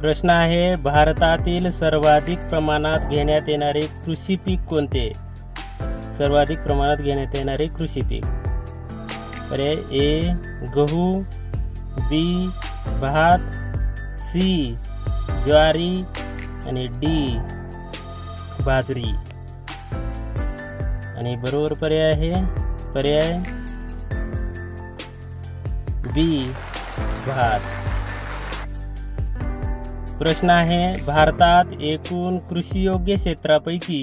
प्रश्न आहे भारतातील सर्वाधिक प्रमाणात घेण्यात येणारे कृषी पीक कोणते? सर्वाधिक प्रमाणात घेण्यात येणारे कृषी पीक. पर्याय ए गहू बी भात सी ज्वारी आणि डी बाजरी. आणि बरोबर पर्याय आहे? पर्याय बी भात. प्रश्न आहे भारतात एकूण कृषीयोग्य क्षेत्रापैकी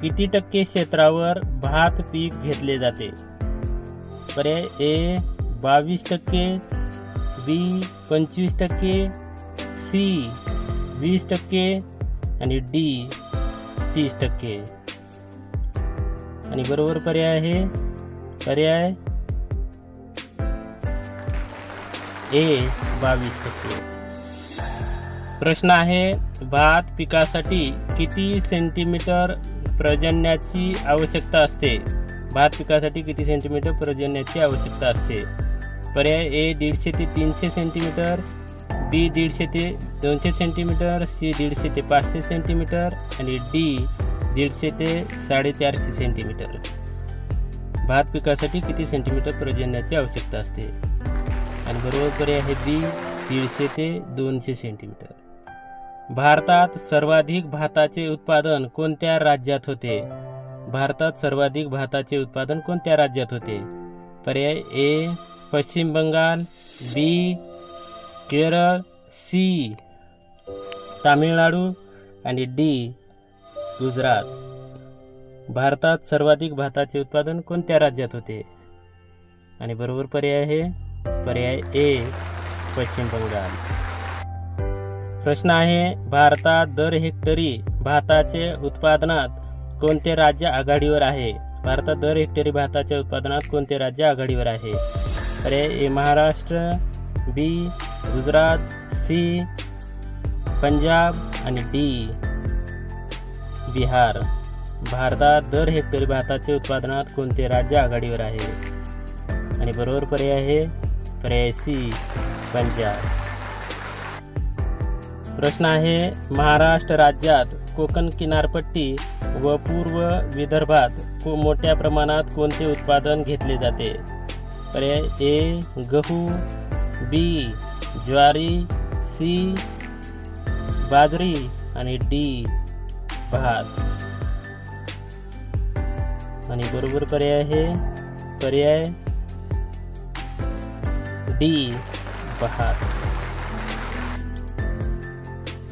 किती टक्के क्षेत्रावर भात पीक घेतले जाते? पर्याय ए बावीस टक्के बी पंचवीस टक्के सी वीस टक्के आणि डी तीस टक्के. आणि बरोबर पर्याय आहे? पर्याय? ए बावीस टक्के. प्रश्न आहे भात पिकासाठी किती सेंटीमीटर पर्जन्याची आवश्यकता असते? भात पिकासाठी किती सेंटीमीटर पर्जन्याची आवश्यकता असते? पर्याय ए दीडशे ते तीनशे सेंटीमीटर बी दीडशे ते दोनशे सेंटीमीटर सी दीडशे ते पाचशे सेंटीमीटर आणि डी दीडशे ते साडेचारशे सेंटीमीटर भात पिकासाठी किती सेंटीमीटर पर्जन्याची आवश्यकता असते? आणि बरोबर पर्याय आहे बी दीडशे ते दोनशे सेंटीमीटर भारतात सर्वाधिक भाताचे उत्पादन कोणत्या राज्यात होते? भारतात सर्वाधिक भाताचे उत्पादन कोणत्या राज्यात होते? पर्याय A Paschim Bangal B Kerala C Tamil Nadu आणि डी गुजरात. भारतात सर्वाधिक भाताचे उत्पादन कोणत्या राज्यात होते? आणि बरोबर पर्याय आहे? पर्याय ए पश्चिम बंगाल. प्रश्न आहे भारतात दर हेक्टरी भाताचे उत्पादनात कोणते राज्य आघाडीवर आहे? भारतात दर हेक्टरी भाताच्या उत्पादनात कोणते राज्य आघाडीवर आहे? पर्याय A Maharashtra B Gujarat C Punjab आणि डी बिहार. भारतात दर हेक्टरी भाताचे उत्पादनात कोणते राज्य आघाडीवर आहे? आणि बरोबर पर्याय आहे पर्याय सी पंजाब. प्रश्न आहे महाराष्ट्र राज्यात कोकण किनारपट्टी व पूर्व विदर्भात को मोठ्या प्रमाणात कोणते उत्पादन घेतले जाते? पर्याय ए गहू बी ज्वारी सी बाजरी आणि डी भात. आणि बरोबर पर्याय आहे पर्याय डी भात.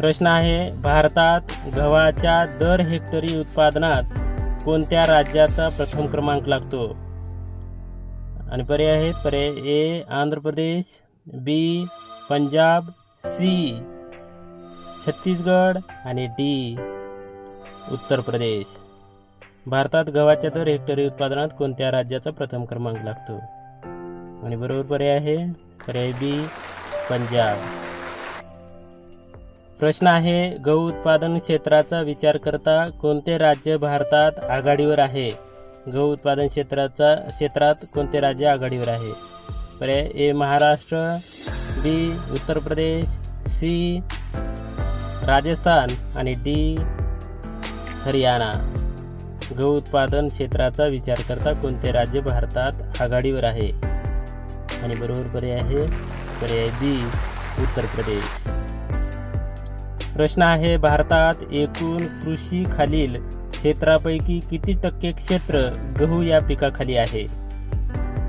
प्रश्न आहे भारतात गव्हाच्या दर हेक्टरी उत्पादनात कोणत्या राज्याचा प्रथम क्रमांक लागतो? आणि पर्याय आहेत पर्याय A Andhra Pradesh B Punjab C Chhattisgarh आणि डी उत्तर प्रदेश. भारतात गव्हाच्या दर हेक्टरी उत्पादनात कोणत्या राज्याचा प्रथम क्रमांक लागतो? आणि बरोबर पर्याय आहे पर्याय बी पंजाब. प्रश्न आहे गहू उत्पादन क्षेत्राचा विचार करता कोणते राज्य भारतात आघाडीवर आहे? गहू उत्पादन क्षेत्राचा क्षेत्रात कोणते राज्य आघाडीवर आहे? पर्याय A Maharashtra B Uttar Pradesh C Rajasthan आणि डी हरियाणा. गहू उत्पादन क्षेत्राचा विचार करता कोणते राज्य भारतात आघाडीवर आहे? आणि बरोबर पर्याय आहे पर्याय बी उत्तर प्रदेश. प्रश्न आहे भारतात एकूण कृषी खालील क्षेत्रापैकी किती टक्के क्षेत्र गहू या पिकाखाली आहे?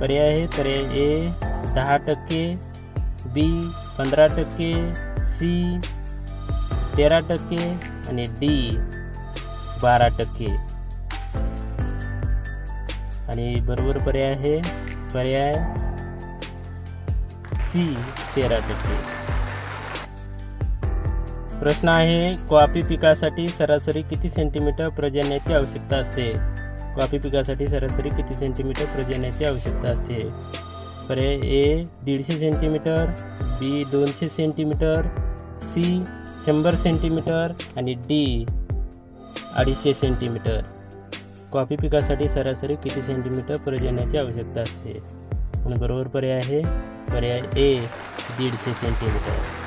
पर्याय आहे पर्याय ए दहा टक्के बी पंधरा टक्के सी तेरा टक्के आणि डी बारा टक्के. आणि बरोबर पर्याय आहे पर्याय सी तेरा टक्के. प्रश्न आहे कॉफी पिकासाठी सरासरी किती सेंटीमीटर प्रजन्याची आवश्यकता असते? कॉफी पिकासाठी सरासरी किती सेंटीमीटर प्रजन्याची आवश्यकता असते? पर्याय ए दीडशे सेंटीमीटर बी दोनशे सेंटीमीटर सी शंभर सेंटीमीटर आणि डी अडीचशे सेंटीमीटर कॉफी पिकासाठी सरासरी किती सेंटीमीटर प्रजन्याची आवश्यकता असते? आणि बरोबर पर्याय आहे पर्याय ए दीडशे सेंटीमीटर